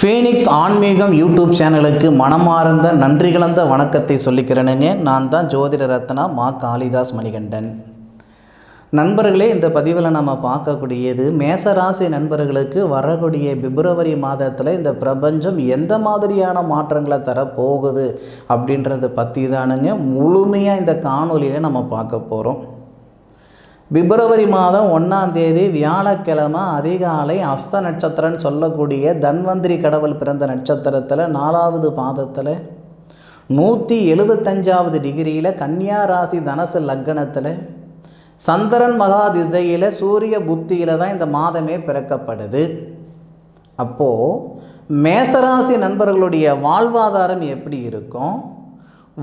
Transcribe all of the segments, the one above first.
Phoenix ஆன்மீகம் YouTube சேனலுக்கு மனமார்ந்த நன்றி கலந்த வணக்கத்தை சொல்லிக்கிறேனுங்க. நான் தான் ஜோதிட ரத்னா மா காளிதாஸ் மணிகண்டன். நண்பர்களே இந்த பதிவில் நம்ம பார்க்கக்கூடியது மேசராசி நண்பர்களுக்கு வரக்கூடிய பிப்ரவரி மாதத்தில் இந்த பிரபஞ்சம் எந்த மாதிரியான மாற்றங்களை தரப்போகுது அப்படின்றத பற்றி தானுங்க முழுமையாக இந்த காணொலியில் நம்ம பார்க்க போகிறோம் பிப்ரவரி மாதம் ஒன்றாம் தேதி வியாழக்கிழமை அதிகாலை அஸ்த நட்சத்திரம்னு சொல்லக்கூடிய தன்வந்திரி கடவுள் பிறந்த நட்சத்திரத்தில் நாலாவது பாதத்தில் நூற்றி எழுபத்தஞ்சாவது டிகிரியில் கன்னியா ராசி தனசு லக்னத்தில் சந்திரன் மகா திசையில் சூரிய புத்தியில் தான் இந்த மாதமே பிறக்கப்படுது. அப்போது மேசராசி நண்பர்களுடைய வாழ்வாதாரம் எப்படி இருக்கும்?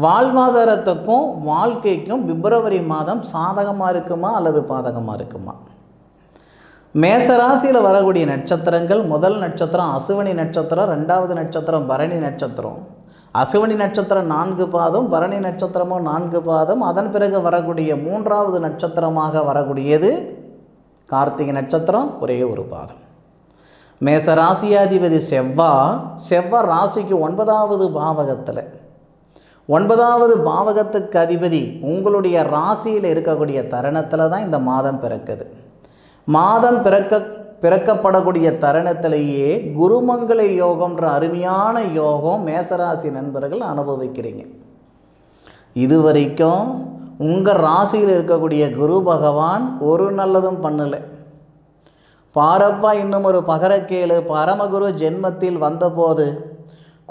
வாழ்வாதாரத்துக்கும் வாழ்க்கைக்கும் பிப்ரவரி மாதம் சாதகமாக இருக்குமா அல்லது பாதகமாக இருக்குமா? மேசராசியில் வரக்கூடிய நட்சத்திரங்கள் முதல் நட்சத்திரம் அசுவனி நட்சத்திரம் ரெண்டாவது நட்சத்திரம் பரணி நட்சத்திரம். அசுவனி நட்சத்திரம் நான்கு பாதம் பரணி நட்சத்திரமும் நான்கு பாதம். அதன் பிறகு வரக்கூடிய மூன்றாவது நட்சத்திரமாக வரக்கூடியது கார்த்திகை நட்சத்திரம் ஒரே ஒரு பாதம். மேச ராசியாதிபதி செவ்வா செவ்வா ராசிக்கு ஒன்பதாவது பாவகத்தில். ஒன்பதாவது பாவகத்துக்கு அதிபதி உங்களுடைய ராசியில் இருக்கக்கூடிய தருணத்தில் தான் இந்த மாதம் பிறக்குது. மாதம் பிறக்க பிறக்கப்படக்கூடிய தருணத்திலேயே குருமங்கள யோகம்ன்ற அருமையான யோகம் மேசராசி நண்பர்கள் அனுபவிக்கிறீங்க. இது வரைக்கும் உங்கள் ராசியில் இருக்கக்கூடிய குரு பகவான் ஒரு நல்லதும் பண்ணலை. பாரப்பா இன்னும் ஒரு பகரக்கேளு பரமகுரு ஜென்மத்தில் வந்தபோது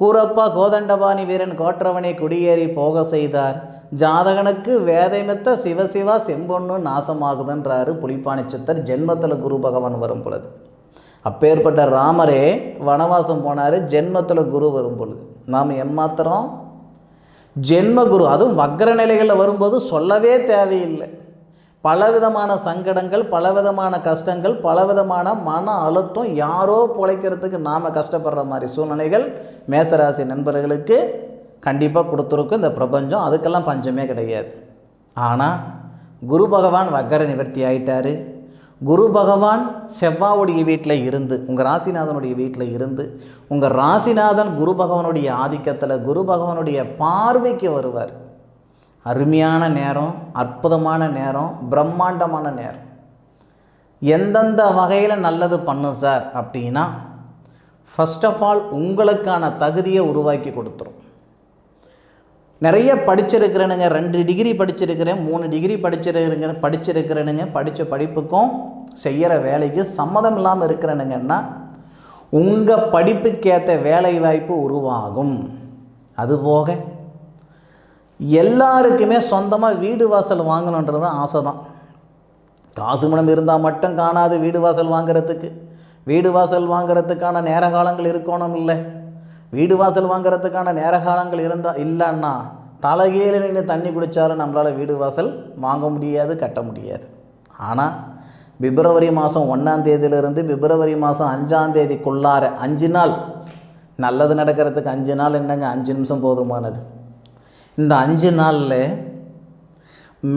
கூரப்பா கோதண்டபாணி வீரன் கோற்றவனை குடியேறி போக செய்தார். ஜாதகனுக்கு வேதைமெத்த சிவசிவா செம்பொண்ணு நாசமாகுதுன்றாரு புலிப்பாணி சித்தர். ஜென்மத்தில் குரு பகவான் வரும் பொழுது. அப்பேற்பட்ட ராமரே வனவாசம் போனார் ஜென்மத்தில் குரு வரும் பொழுது. நாம் எம்மாத்திரம் ஜென்ம குரு அதுவும் வக்ர நிலைகளில் வரும்போது சொல்லவே தேவையில்லை. பலவிதமான சங்கடங்கள் பலவிதமான கஷ்டங்கள் பலவிதமான மன அழுத்தம் யாரோ பிழைக்கிறதுக்கு நாம் கஷ்டப்படுற மாதிரி சூழ்நிலைகள் மேசராசி நண்பர்களுக்கு கண்டிப்பாக கொடுத்துருக்கும் இந்த பிரபஞ்சம். அதுக்கெல்லாம் பஞ்சமே கிடையாது. ஆனால் குரு பகவான் வக்கர நிவர்த்தி ஆயிட்டாரு. குரு பகவான் செவ்வாவுடைய வீட்டில் இருந்து உங்கள் ராசிநாதனுடைய வீட்டில் இருந்து உங்கள் ராசிநாதன் குரு பகவானுடைய ஆதிக்கத்தில் குரு பகவானுடைய பார்வைக்கு வருவார். அருமையான நேரம் அற்புதமான நேரம் பிரம்மாண்டமான நேரம். எந்தெந்த வகையில் நல்லது பண்ணும் சார் அப்படின்னா ஃபஸ்ட் ஆஃப் ஆல் உங்களுக்கான தகுதியை உருவாக்கி கொடுத்துரும். நிறைய படிச்சிருக்கிறேனுங்க ரெண்டு டிகிரி படிச்சிருக்கிறேன் மூணு டிகிரி படிச்சிருக்கிறேங்க படிச்சிருக்கிறேனுங்க படித்த படிப்புக்கும் செய்கிற வேலைக்கு சம்மதம் இல்லாமல் இருக்கிறேனுங்கன்னா உங்கள் படிப்புக்கேற்ற வேலை வாய்ப்பு உருவாகும். அதுபோக எல்லாருக்குமே சொந்தமாக வீடு வாசல் வாங்கணுன்றது ஆசை தான் காசு மனம் இருந்தால் மட்டும் காணாது வீடு வாசல் வாங்குறதுக்கு. வீடு வாசல் வாங்குறதுக்கான நேர காலங்கள் இருக்கணும் இல்லை. வீடு வாசல் வாங்குறதுக்கான நேர காலங்கள் இருந்தால் இல்லைன்னா தலைகீழ நின்று தண்ணி குடித்தாலும் நம்மளால் வீடு வாசல் வாங்க முடியாது கட்ட முடியாது. ஆனால் பிப்ரவரி மாதம் ஒன்றாம் தேதியிலிருந்து பிப்ரவரி மாதம் அஞ்சாம் தேதிக்குள்ளார அஞ்சு நாள் நல்லது நடக்கிறதுக்கு அஞ்சு நாள் என்னங்க? அஞ்சு நிமிஷம் போதுமானது. இந்த அஞ்சு நாளில்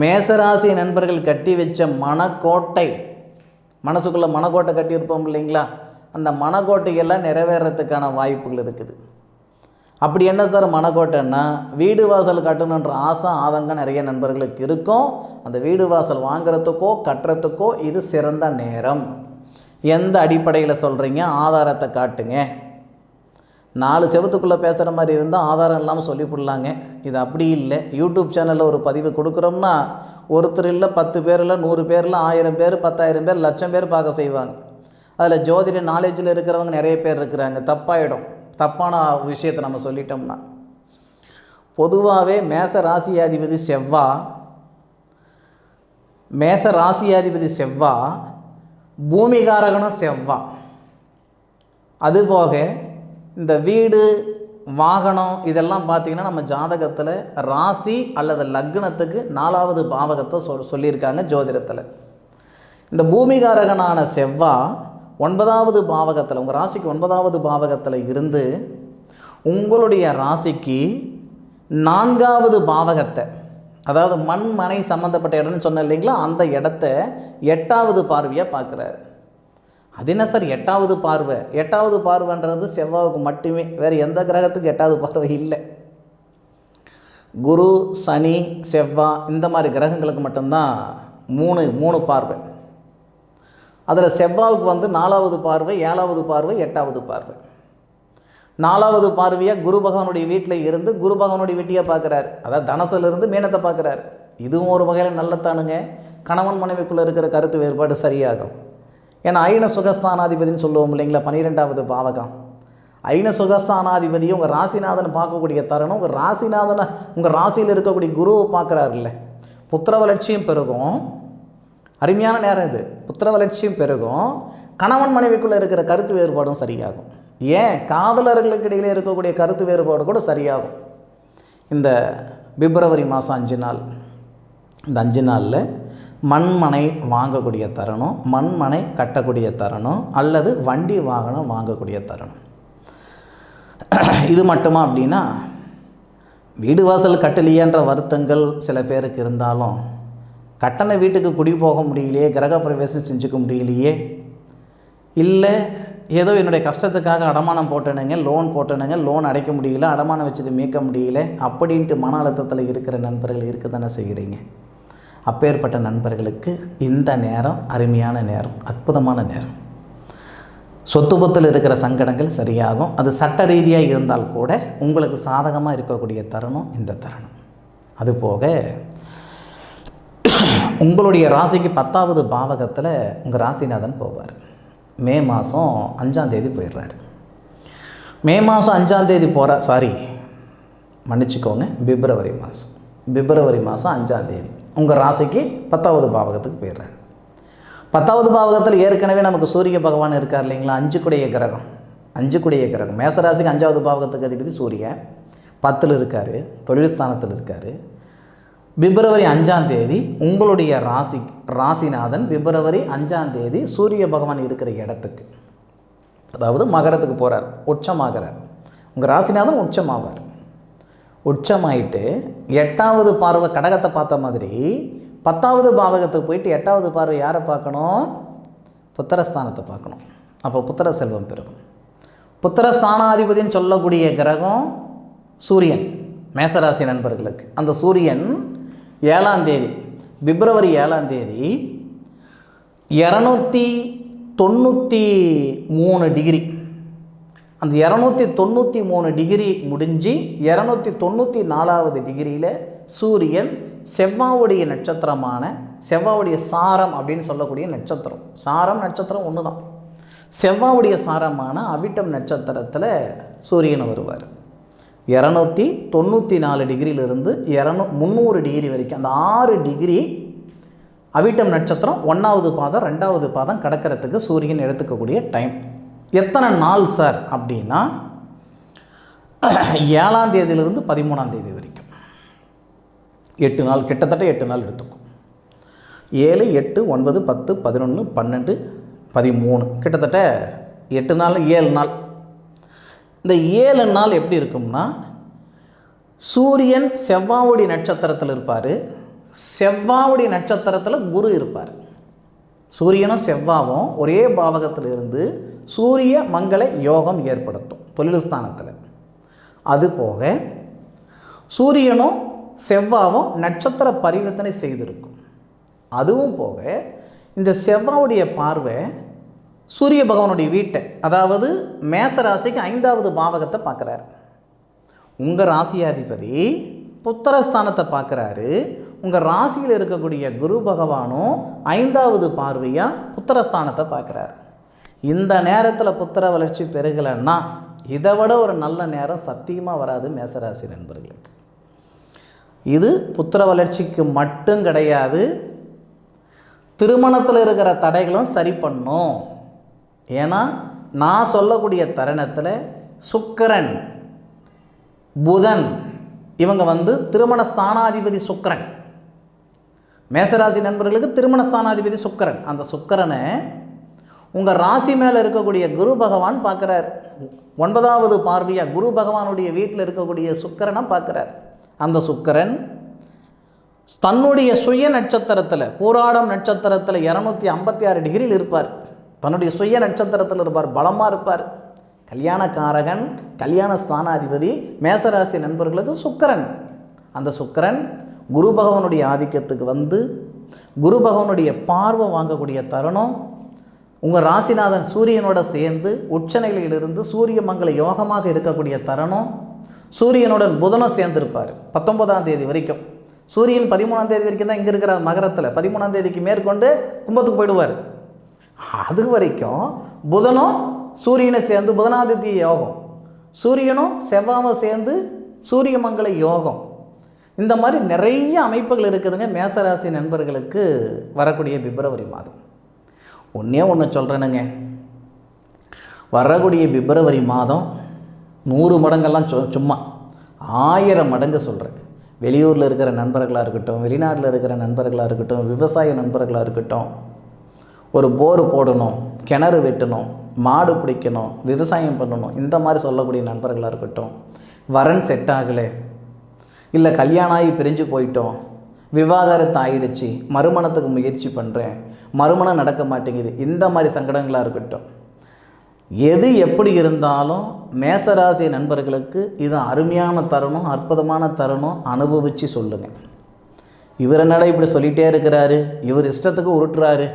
மேசராசி நண்பர்கள் கட்டி வச்ச மனக்கோட்டை மனசுக்குள்ளே மனக்கோட்டை கட்டியிருப்போம் இல்லைங்களா? அந்த மனக்கோட்டையெல்லாம் நிறைவேறத்துக்கான வாய்ப்புகள் இருக்குது. அப்படி என்ன சார் மனக்கோட்டைன்னா வீடு வாசல் கட்டணுன்ற ஆசை ஆதங்கம் நிறைய நண்பர்களுக்கு இருக்கும். அந்த வீடு வாசல் வாங்குறதுக்கோ கட்டுறதுக்கோ இது சிறந்த நேரம். எந்த அடிப்படையில் சொல்கிறீங்க ஆதாரத்தை காட்டுங்க. நாலு செவத்துக்குள்ளே பேசுகிற மாதிரி இருந்தால் ஆதாரம் இல்லாமல் சொல்லிவிடலாங்க இது அப்படி இல்லை. யூடியூப் சேனலில் ஒரு பதிவு கொடுக்குறோம்னா ஒருத்தர் இல்லை பத்து பேரில் நூறு பேரில் ஆயிரம் பேர் பத்தாயிரம் பேர் லட்சம் பேர் பார்க்க செய்வாங்க. அதில் ஜோதிட நாலேஜில் இருக்கிறவங்க நிறைய பேர் இருக்கிறாங்க. தப்பாயிடும். தப்பான விஷயத்தை நம்ம சொல்லிட்டோம்னா. பொதுவாகவே மேச ராசியாதிபதி செவ்வா மேச ராசியாதிபதி செவ்வா பூமிகாரகனும் செவ்வா. அதுபோக இந்த வீடு வாகனம் இதெல்லாம் பார்த்திங்கன்னா நம்ம ஜாதகத்தில் ராசி அல்லது லக்னத்துக்கு நாலாவது பாவகத்தை சொல் சொல்லியிருக்காங்க ஜோதிடத்தில். இந்த பூமிகாரகனான செவ்வா ஒன்பதாவது பாவகத்தில் உங்கள் ராசிக்கு ஒன்பதாவது பாவகத்தில் இருந்து உங்களுடைய ராசிக்கு நான்காவது பாவகத்தை அதாவது மண் மனை சம்மந்தப்பட்ட இடம்னு சொன்னேன் இல்லைங்களா? அந்த இடத்த எட்டாவது பார்வையாக பார்க்குறாரு. அது என்ன சார் எட்டாவது பார்வை? எட்டாவது பார்வைன்றது செவ்வாவுக்கு மட்டுமே. வேறு எந்த கிரகத்துக்கு எட்டாவது பார்வை இல்லை. குரு சனி செவ்வா இந்த மாதிரி கிரகங்களுக்கு மட்டும்தான் மூணு மூணு பார்வை. அதில் செவ்வாவுக்கு வந்து நாலாவது பார்வை ஏழாவது பார்வை எட்டாவது பார்வை. நாலாவது பார்வையாக குரு பகவானுடைய வீட்டில் இருந்து குரு பகவானுடைய வீட்டையாக பார்க்குறாரு. அதாவது தனத்திலிருந்து மீனத்தை பார்க்குறாரு. இதுவும் ஒரு வகையில் நல்லத்தானுங்க கணவன் மனைவிக்குள்ளே இருக்கிற கருத்து வேறுபாடு சரியாகும். ஏன்னா ஐன சுகஸ்தானாதிபதினு சொல்லுவோம் இல்லைங்களா பன்னிரெண்டாவது பாவகம். ஐன சுகஸ்தானாதிபதியும் உங்கள் ராசிநாதனை பார்க்கக்கூடிய தருணம் உங்கள் ராசிநாதனை உங்கள் ராசியில் இருக்கக்கூடிய குருவை பார்க்குறாருல்ல. புத்திர வளர்ச்சியும் பெருகும். அருமையான நேரம் இது. புத்திர வளர்ச்சியும் பெருகும். கணவன் மனைவிக்குள்ளே இருக்கிற கருத்து வேறுபாடும் சரியாகும். ஏன்? காதலர்களுக்கு இடையிலே இருக்கக்கூடிய கருத்து வேறுபாடு கூட சரியாகும். இந்த பிப்ரவரி மாதம் அஞ்சு நாள். இந்த அஞ்சு நாளில் மண்மனை வாங்கக்கூடிய தருணம் மண்மனை கட்டக்கூடிய தருணம் அல்லது வண்டி வாகனம் வாங்கக்கூடிய தருணம். இது மட்டுமா அப்படின்னா வீடு வாசல் கட்டலையேன்ற வருத்தங்கள் சில பேருக்கு இருந்தாலும் கட்டண வீட்டுக்கு குடி போக முடியலையே கிரக பிரவேசம் செஞ்சுக்க முடியலையே இல்லை ஏதோ என்னுடைய கஷ்டத்துக்காக அடமானம் போட்டனுங்க லோன் போட்டனுங்க லோன் அடைக்க முடியல அடமானம் வச்சது மீட்க முடியல அப்படின்ட்டு மன அழுத்தத்தில் இருக்கிற நண்பர்கள் இருக்க தானே செய்கிறீங்க அப்பேற்பட்ட நண்பர்களுக்கு இந்த நேரம் அருமையான நேரம் அற்புதமான நேரம். சொத்து பத்தில் இருக்கிற சங்கடங்கள் சரியாகும். அது சட்ட ரீதியாக இருந்தால் கூட உங்களுக்கு சாதகமாக இருக்கக்கூடிய தருணம் இந்த தருணம். அதுபோக உங்களுடைய ராசிக்கு பத்தாவது பாவகத்தில் உங்கள் ராசிநாதன் போவார். மே மாதம் அஞ்சாந்தேதி போயிடுறாரு. மே மாதம் அஞ்சாந்தேதி போகிற சாரி மன்னிச்சுக்கோங்க பிப்ரவரி மாதம் பிப்ரவரி மாதம் அஞ்சாந்தேதி உங்கள் ராசிக்கு பத்தாவது பாவகத்துக்கு போயிடுறாரு பத்தாவது பாவகத்தில் ஏற்கனவே நமக்கு சூரிய பகவான் இருக்கார் இல்லைங்களா? அஞ்சு குடைய கிரகம். அஞ்சு குடைய கிரகம். மேசராசிக்கு அஞ்சாவது பாவகத்துக்கு அதிபதி சூரியன் பத்தில் இருக்கார். தொழில் ஸ்தானத்தில் இருக்கார். பிப்ரவரி அஞ்சாம் தேதி உங்களுடைய ராசி ராசிநாதன் பிப்ரவரி அஞ்சாம் தேதி சூரிய பகவான் இருக்கிற இடத்துக்கு. அதாவது மகரத்துக்கு போகிறார் உச்சமாகிறார். உங்கள் ராசிநாதன் உச்சமாவார். உச்சமாயிட்டு எட்டாவது பார்வை கடகத்தை பார்த்த மாதிரி பத்தாவது பாவகத்துக்கு போயிட்டு எட்டாவது பார்வை யாரை பார்க்கணும்? புத்திரஸ்தானத்தை பார்க்கணும். அப்போ புத்திர செல்வம் பெருகும். புத்திரஸ்தானாதிபதின்னு சொல்லக்கூடிய கிரகம் சூரியன் மேசராசி நண்பர்களுக்கு. அந்த சூரியன் ஏழாம் தேதி பிப்ரவரி ஏழாம் தேதி இரநூத்தி தொண்ணூற்றி மூணு டிகிரி அந்த இரநூத்தி தொண்ணூற்றி மூணு டிகிரி முடிஞ்சு இரநூத்தி தொண்ணூற்றி நாலாவது டிகிரியில் சூரியன் செவ்வாவுடைய நட்சத்திரமான செவ்வாவுடைய சாரம் அப்படின்னு சொல்லக்கூடிய நட்சத்திரம். சாரம் நட்சத்திரம் ஒன்று தான் செவ்வாவுடைய சாரமான அவிட்டம் நட்சத்திரத்தில் சூரியன் வருவார். இரநூத்தி தொண்ணூற்றி நாலு டிகிரியிலிருந்து இரநூ முந்நூறு டிகிரி வரைக்கும் அந்த ஆறு டிகிரி அவிட்டம் நட்சத்திரம் ஒன்றாவது பாதம் ரெண்டாவது பாதம் கடக்கிறதுக்கு சூரியன் எடுத்துக்கக்கூடிய டைம் எத்தனை நாள் சார்? அப்படின்னா ஏழாம் தேதியிலிருந்து பதிமூணாம் தேதி வரைக்கும். எட்டு நாள் கிட்டத்தட்ட எட்டு நாள் எடுத்துக்கும். ஏழு எட்டு ஒன்பது பத்து பதினொன்று பன்னெண்டு பதிமூணு. கிட்டத்தட்ட எட்டு நாள் ஏழு நாள். இந்த ஏழு நாள் எப்படி இருக்கும்னா சூரியன் செவ்வாவுடைய நட்சத்திரத்தில் இருப்பார். செவ்வாவுடைய நட்சத்திரத்தில் குரு இருப்பார். சூரியனும் செவ்வாவும் ஒரே பாவகத்தில் இருந்து சூரிய மங்கள யோகம் ஏற்படுத்தும் தொழில் ஸ்தானத்தில். அதுபோக சூரியனும் செவ்வாவும் நட்சத்திர பரிவர்த்தனை செய்திருக்கும். அதுவும் போக இந்த செவ்வாவுடைய பார்வை சூரிய பகவானுடைய வீட்டை அதாவது மேச ராசிக்கு ஐந்தாவது பாவகத்தை பார்க்குறாரு. உங்கள் ராசியாதிபதி புத்திரஸ்தானத்தை பார்க்குறாரு. உங்கள் ராசியில் இருக்கக்கூடிய குரு பகவானும் ஐந்தாவது பார்வையாக புத்திரஸ்தானத்தை பார்க்குறாரு. இந்த நேரத்தில் புத்திர வளர்ச்சி பெருகலைன்னா இதை விட ஒரு நல்ல நேரம் சத்தியமாக வராது மேசராசி நண்பர்களுக்கு இது புத்திர வளர்ச்சிக்கு மட்டும் கிடையாது திருமணத்தில் இருக்கிற தடைகளும் சரி பண்ணும். ஏன்னா நான் சொல்லக்கூடிய தருணத்தில் சுக்கரன் புதன் இவங்க வந்து திருமண ஸ்தானாதிபதி சுக்கரன். மேசராசி நண்பர்களுக்கு திருமண ஸ்தானாதிபதி சுக்கரன். அந்த சுக்கரனை உங்கள் ராசி மேலே இருக்கக்கூடிய குரு பகவான் பார்க்குறார். ஒன்பதாவது பார்வையாக குரு பகவானுடைய வீட்டில் இருக்கக்கூடிய சுக்கரனை பார்க்குறார். அந்த சுக்கிரன் தன்னுடைய சுய நட்சத்திரத்தில் பூராடம் நட்சத்திரத்தில் இரநூத்தி ஐம்பத்தி ஆறு டிகிரியில் இருப்பார். தன்னுடைய சுய நட்சத்திரத்தில் இருப்பார் பலமாக இருப்பார். கல்யாணக்காரகன் கல்யாண ஸ்தானாதிபதி மேசராசி நண்பர்களுக்கு சுக்கரன். அந்த சுக்கிரன் குரு பகவானுடைய ஆதிக்கத்துக்கு வந்து குரு பகவானுடைய பார்வை வாங்கக்கூடிய தருணம் உங்கள் ராசிநாதன் சூரியனோட சேர்ந்து உச்சநிலையிலிருந்து சூரிய மங்கள யோகமாக இருக்கக்கூடிய தருணம் சூரியனுடன் புதனும் சேர்ந்திருப்பார். பத்தொன்பதாம் தேதி வரைக்கும். சூரியன் பதிமூணாம் தேதி வரைக்கும் தான் இங்கே இருக்கிற மகரத்தில். பதிமூணாம் தேதிக்கு மேற்கொண்டு கும்பத்துக்கு போயிடுவார். அது வரைக்கும் புதனும் சூரியனை சேர்ந்து புதனாதித்ய யோகம் சூரியனும் செவ்வாவும் சேர்ந்து சூரிய மங்கள யோகம். இந்த மாதிரி நிறைய அமைப்புகள் இருக்குதுங்க. மேசராசி நண்பர்களுக்கு வரக்கூடிய பிப்ரவரி மாதம். ஒன்றே ஒன்று சொல்கிறேனுங்க வரக்கூடிய பிப்ரவரி மாதம் நூறு மடங்கெல்லாம் சொ சும்மா. ஆயிரம் மடங்கு சொல்கிறேன் வெளியூரில் இருக்கிற நண்பர்களாக இருக்கட்டும் வெளிநாட்டில் இருக்கிற நண்பர்களாக இருக்கட்டும் விவசாய நண்பர்களாக இருக்கட்டும் ஒரு போர் போடணும் கிணறு வெட்டணும் மாடு பிடிக்கணும் விவசாயம் பண்ணணும் இந்த மாதிரி சொல்லக்கூடிய நண்பர்களாக இருக்கட்டும். வரன் செட் ஆகலை. இல்லை கல்யாணம் ஆகி பிரிஞ்சு போயிட்டோம். விவாகரத்து ஆயிடுச்சு மறுமணத்துக்கு முயற்சி பண்ணுறேன் மறுமணம் நடக்க மாட்டேங்குது. இந்த மாதிரி சங்கடங்களாக இருக்கட்டும். எது எப்படி இருந்தாலும் மேசராசி நண்பர்களுக்கு இது அருமையான தருணம் அற்புதமான தருணம் அனுபவித்து சொல்லுங்கள் இவர் என்னடா இப்படி சொல்லிகிட்டே இருக்கிறாரு? இவர் இஷ்டத்துக்கு உருட்டுறாரு.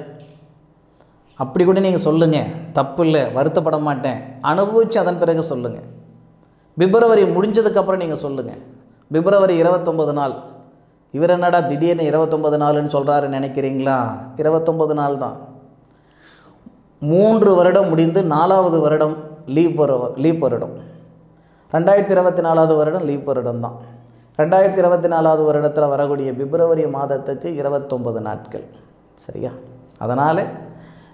அப்படி கூட நீங்கள் சொல்லுங்கள் தப்பு இல்லை வருத்தப்பட மாட்டேன். அனுபவித்து அதன் பிறகு சொல்லுங்கள் பிப்ரவரி முடிஞ்சதுக்கப்புறம் நீங்கள் சொல்லுங்கள் பிப்ரவரி இருபத்தொம்பது நாள். இவர் என்னடா திடீர்னு இருபத்தொம்பது நாள்னு சொல்கிறாரு நினைக்கிறீங்களா? இருபத்தொம்பது நாள் தான். மூன்று வருடம் முடிந்து நாலாவது வருடம் லீவ் வர லீப் வருடம். ரெண்டாயிரத்தி இருபத்தி நாலாவது வருடம் லீவ் வருடம் தான். ரெண்டாயிரத்தி இருபத்தி நாலாவது வருடத்தில் வரக்கூடிய பிப்ரவரி மாதத்துக்கு இருபத்தொம்பது நாட்கள். சரியா? அதனால்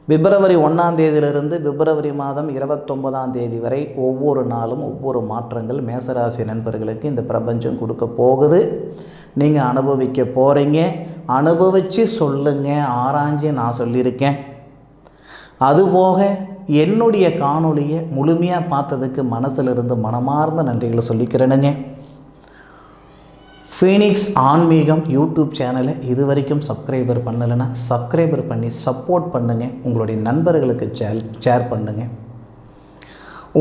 பிப்ரவரி ஒன்றாம் தேதியிலிருந்து பிப்ரவரி மாதம் இருபத்தொன்பதாம் தேதி வரை ஒவ்வொரு நாளும் ஒவ்வொரு மாற்றங்கள் மேசராசி நண்பர்களுக்கு இந்த பிரபஞ்சம் கொடுக்க போகுது. நீங்கள் அனுபவிக்க போகிறீங்க அனுபவித்து சொல்லுங்கள் ஆராய்ஞ்சு நான் சொல்லியிருக்கேன். அதுபோக என்னுடைய காணொளியை முழுமையாக பார்த்ததுக்கு மனசிலிருந்து மனமார்ந்த நன்றிகளை சொல்லிக்கிறேனுங்க. ஃபீனிக்ஸ் ஆன்மீகம் யூடியூப் சேனலை இது வரைக்கும் சப்ஸ்கிரைபர் பண்ணலைன்னா சப்ஸ்கிரைபர் பண்ணி சப்போர்ட் பண்ணுங்கள் உங்களுடைய நண்பர்களுக்கு ஷேர் ஷேர் பண்ணுங்கள்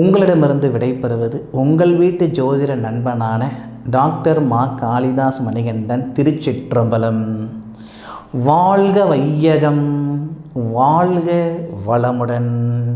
உங்களிடமிருந்து விடைபெறுவது உங்கள் வீட்டு ஜோதிட நண்பனான டாக்டர் மா காளிதாஸ் மணிகண்டன் திருச்சிற்றம்பலம். வாழ்க வையகம் வாழ்க வளமுடன்.